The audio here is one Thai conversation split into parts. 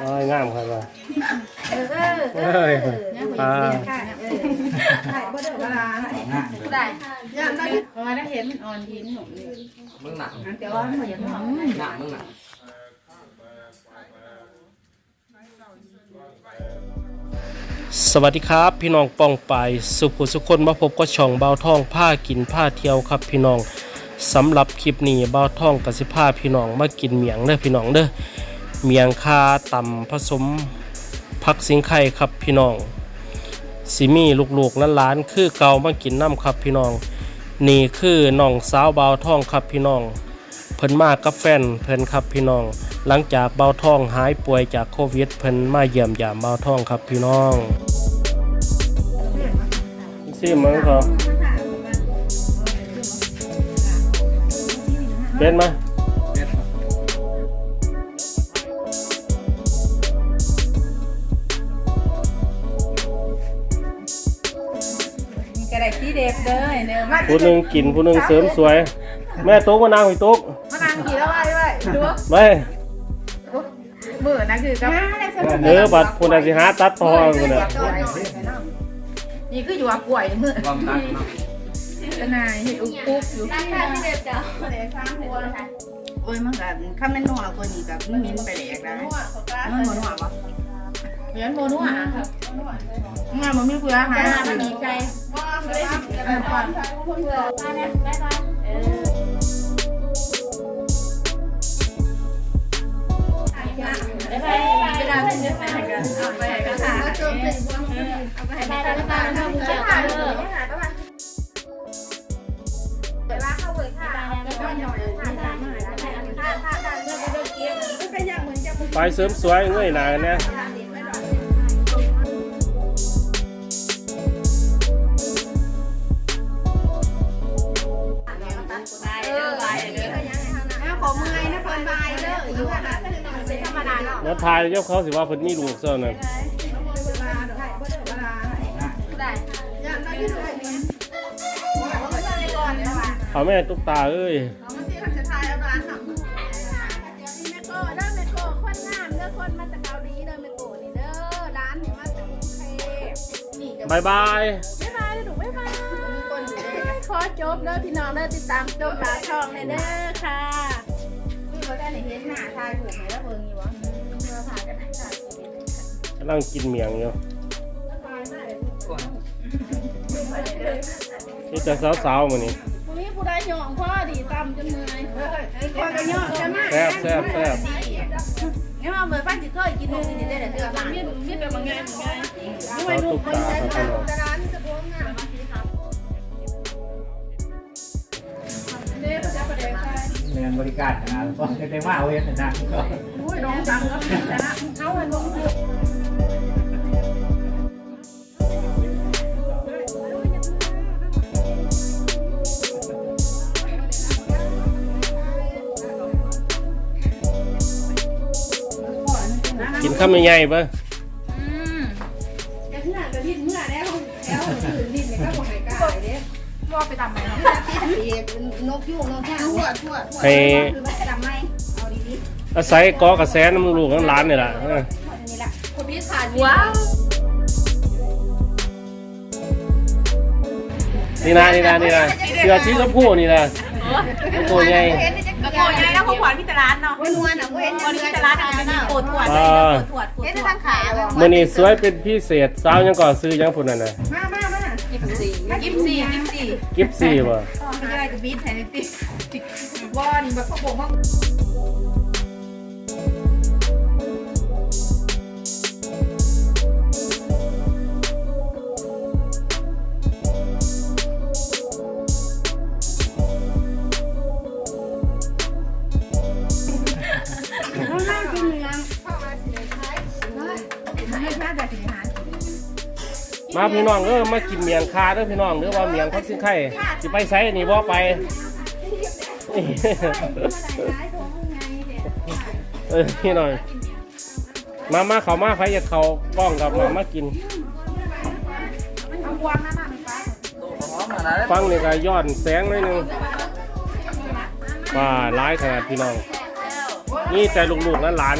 อ้ยงามครับว่าเออเออเออ่าค่ะเออถ่ายบ่ได้เวลาได้ย่างได้เพราะว่าได้เห็นมันอ่อนหินหนุ่มนี่มึงหนักแต่ว่ามันยังหอมหนักมึงหนักสวัสดีครับ พี่น้องป้องไปสุขุสุคนมาพบก็ช่องเบาท่องผ้ากินผ้าเที่ยวครับ พี่น้องสำหรับคลิปนี้เบาท่องกับสิผ้าพี่น้องมากินเมียงเด้อพี่น้องเด้อ เมียงคาต่ำผสมผักสิงไข่ครับพี่น้องสิมีลูกๆหล้านๆคือเกามากินน้ำครับพี่น้อง นี่คือน้องสาวเบาท่องครับพี่น้อง เพิ่นมากกับแฟนเพิ่นครับพี่น้อง หลังจากเบาท่องหายป่วยจากโควิดเพิ่นมาเยี่ยมยามเบาท่องครับพี่น้องซิมมั้งเขาเป็นไหม ไรที่เด็บเด้อเด้อมาผู้หนึ่งกินผู้หนึ่งเสริมสวย แม่ตุ๊กมานางหุยตุ๊กมานางกี่แล้วไว้ไว้ดูไปมือนั่นคือกับเออบัดผู้ใดสิหาตัดต่อคนน่ะนี่คืออยู่อะป่วยมือกเนายเห็ดอุกุ๊กอยู่ราคาที่เด็ดจ้ะโอ้ยมันกับข้าแม่นนัวคนนี้กับมิ้นไปแหลกแล้วมันหมดหัวปะ เยันโมนัวครับงานมันไม่เบื่อหามันหนีใจก่อนมาเนี่ยบ๊ายบายเออบ๊ายบายเวลาเดินไปกันเอาไปกันค่ะเอาไปให้ได้แล้วกันถ้ามึงจะเอาเออเวลาเข้าเวรค่ะแล้วกันไปเสริมสวยเงยหนากันเนี่ย แล้วทายเจ้าเขาสิว่าเพิ่นมีลูกซะนั่นได้ยังได้ที่ดูไอ้นี่ก่อนนะคะเอาแม่ตุ๊กตาเอ้ยเอามาที่เขาจะทายเอาร้านทำแม่โก้เด้อแม่โก้คนงามเด้อคนมาจากเกาหลีเด้อแม่โก้นี่เด้อร้านนี่มาจากกรุงเทพนี่จะบายบายบ๊ายบายเด้อหนูบ๊ายบายขอจบเด้อพี่น้องเด้อติดตามจบลาช่องเลยเด้อค่ะนี่เขาได้เห็นหน้าทายถูกไหมแล้วเบิ่งำลังกินเมียงอยู่นี่จะสาวๆมื้อนี้วันนี้ผู้ใดหยองพ่อดีตำจนเมื่อยคนก็ย่อจะมาแซ่บแซ่บแซ่บเนี่ยมาเหมือนป้าจิเคยกินนมกินได้แต่เดือนละมีมีเป็นบางไงบางไงเอาตุ๊กตาครับพี่น้องร้านจะพวงงามเด้อจะประเดี๋ยวใช่เรียนบริการนะก็ได้ว่าเอาเองนะก็อุ้ยน้องจังก็ชนะ กินข้าวใหญ่ๆเบ่จะเมื่อจะดิ้นเมื่อแล้วแล้วถือดิ้นเนี่ยก็บอกให้กล้าเด้ว่าไปตำไหนเนาะนกยูงนกแค่ทั่วทั่วทั่วให้คือไม่จำไม่เอาดีอาศัยเกอกระแสน้ำลูกน้ำหลานนี่ล่ะเออๆนี่แหละคนพิการว้าวนี่นะนี่นะนี่นะเสือสีชมพูนี่นะตัวใหญ่กระโปรงใหญ่แล้วของขวัญพี่ตลาดเนาะวันนวลอะเว้นวันนี้พิจารณาเป็นโกดปวดอ่าถวดเห็นทางขาเลยมื้อนี้สวยเป็นพิเศษสาวยังก่อซื้อยังพุ่นน่ะนะมามามากิฟซี่กิฟซี่กิฟซี่กิฟซี่บ่ไม่ได้จะบีทแทนติ๊กติ๊กวอนแบบเขาบอก มาพี่น้องเออมากินเมียงคาเด้อพี่น้องเด้อว่าเมียงพักสิงไข่สิไปไสนี่บ่ไปเออพี่หน่อยมามาเขามาใครอยากเขากล้องกับมามากินฟังนี่ก็ย้อนแสงหน่อยนึงว่าร้ายขนาดพี่น้อง นี่แต่ลูกๆและหลาน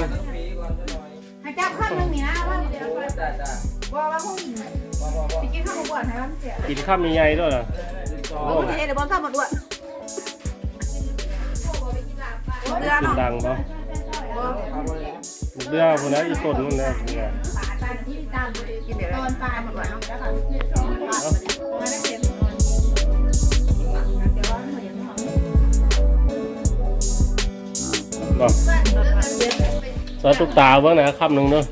ไปกินข้าวหมูบดให้มันเสียกินข้าวมีใหญ่ด้วยเหรอโอ้ยเดี๋ยวบอลข้าวหมดด้วยเรือกินเนาะดังปะเรือคนนั้นอีต้นนั่นนะเนี่ยกินเดี๋ยวตอนปลาหมดด้วยเนาะบอกสอยตุกตาเบ้างนะคำหนึ่งเนาะ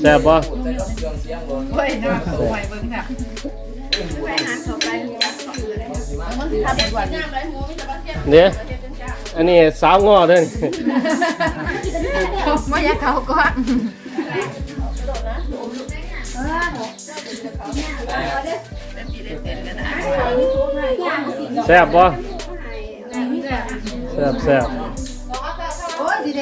แซ่บปะใส่รถเครื่องเสียงบ่เฮ้ยน่าสวยเบิ่งค่ะไปหาเขาไปมันสิทำเป็นวันนี้เนี่ยอันนี้สาวงอเด้อนี่ไม่อยากเขาก็แซ่บปะแซ่บแซ่บโอ้ยดี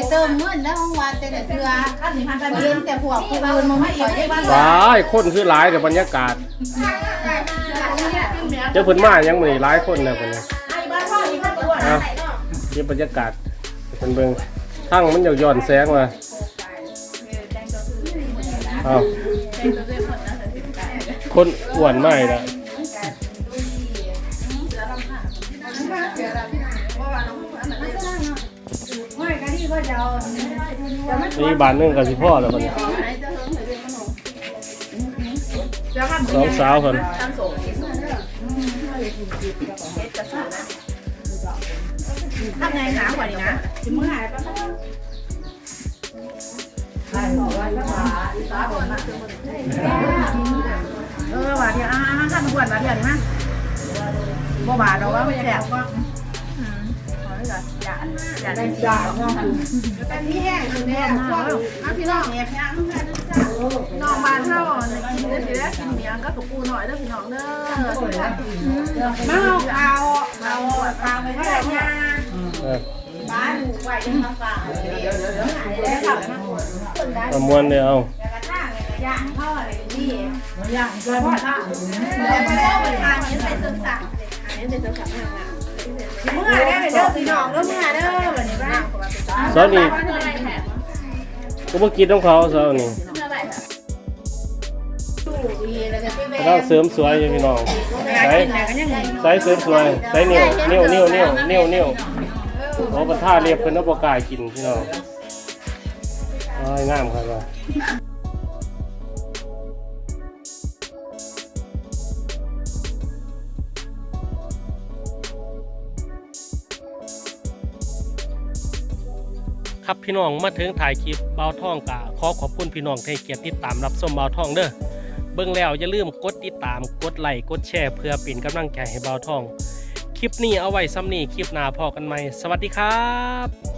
เดเตอร์มื่นแล้วห้องวันแต่เรือข้าสิพันไปเรียนแต่พวกผู้อื่นมันไม่ต่อยได้บ้างหลายคนคือหลายแต่บรรยากาศเจ้าเพิ่นมายังมื้อนี้หลายคนนะเพิ่นน่ะบ้านพ่อนี่พ่อตัวเอาเก็บบรรยากาศให้เพิ่นเบิ่งทั้งมันย้อนแสงมาเอาคนอ้วนไม่ละ นที่ก็จะเอามีบานหนึงกับสิพ่อแล้วบัดนี้สองสาวเพิ่นทำไงหาก่อนดีนะถึงเมื่อไหร่ป้าเออว่าเดียวอ่าข้าวมวนว่าเดียวนี้มั้ยบ่บาดอกว่าไม่แซ่บก็อืมขอ เลยก่อนอย่าอย่าได้จ้าเนาะแต่นี่แห้งคือแห้งพวกน้ำพี่น้องเนี่ยพี่น้องเพื่อนน้องบ้านเฮาเนี่ยกินได้สิแล้วกินเมียงก็กับปูหน่อยเด้อพี่น้องเด้อมาเอาเอาเอาเอาไปให้ยาเออบ้านไหวยังมาฝากเดี๋ยวเดี๋ยวเดี๋ยวได้ค่ะคนได้ประมวลเดียวเอากระทั่งย่างพ่ออะไรนี่ย่างพ่อท่าแล้วไปแล้วไปทานนี้ใส่ส้มสับอันนี้เป็นส้มสับทางงาน ได้ไปเด้อพี่น้องเด้อเมื่อเด้อวันนี้บ้างเสาวนี่ก็บ่กินของเขาเสาวนี่ดีแล้กำลังเสริมสวยอยู่พี่น้องใส่ใส่เสริมสวยใส่นิ้วเนิ้วเนิ้วนิ้วนิ้วนิ้วโอ้ปันท่าเรียบเพิ่นเอาบ่กล้ากินพี่น้องอ้ายงามครับว่า ครับพี่น้องมาถึงถ่ายคลิปเบาท่องกะขอขอบคุณพี่น้องที่เกียรติติดตามรับชมเบาท่องเด้อเบื้องแล้วอย่าลืมกดติดตามกดไลค์กดแชร์เพื่อเป็นกำลังใจให้เบาท่อง คลิปนี้เอาไว้ซ้ำนี้คลิปหน้าพอกันไหมสวัสดีครับ